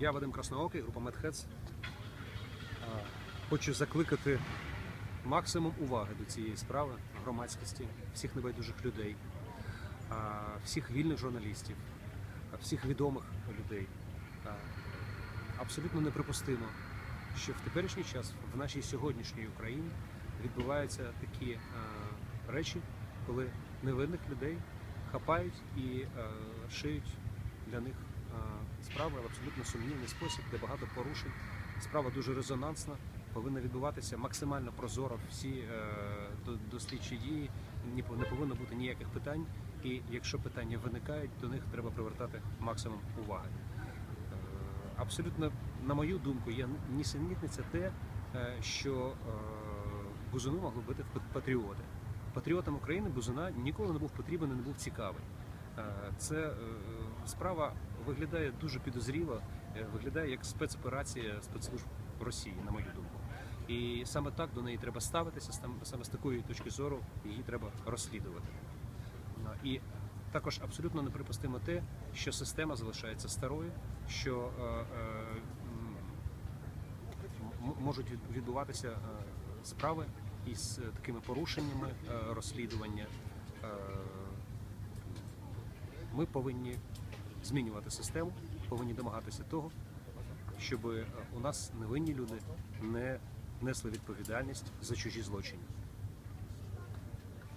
Я Вадим Красноокий, група Медхец. Хочу закликати максимум уваги до цієї справи громадськості, всіх небайдужих людей, всіх вільних журналістів, всіх відомих людей. Абсолютно неприпустимо, що в теперішній час в нашій сьогоднішній Україні відбуваються такі речі, коли невинних людей хапають і шиють для них справи в абсолютно сумнівний спосіб, де багато порушень. Справа дуже резонансна, повинна відбуватися максимально прозоро. Всі е, дослідчі дії не повинно бути ніяких питань. І якщо питання виникають, до них треба привертати максимум уваги. Е, Абсолютно, на мою думку, є нісенітниця те, е, що е, Бузуну могли бути патріоти. Патріотам України Бузуна ніколи не був потрібен і не був цікавий. Е, Це е, справа виглядає дуже підозріло, е, виглядає як спецоперація спецслужб Росії, на мою думку. І саме так до неї треба ставитися, сам- саме з такої точки зору її треба розслідувати. Ну, І також абсолютно неприпустимо те, що система залишається старою, що е, е, можуть відбуватися справи із такими порушеннями розслідування. Ми повинні змінювати систему, повинні домагатися того, щоб е, у нас невинні люди не несли відповідальність за чужі злочини.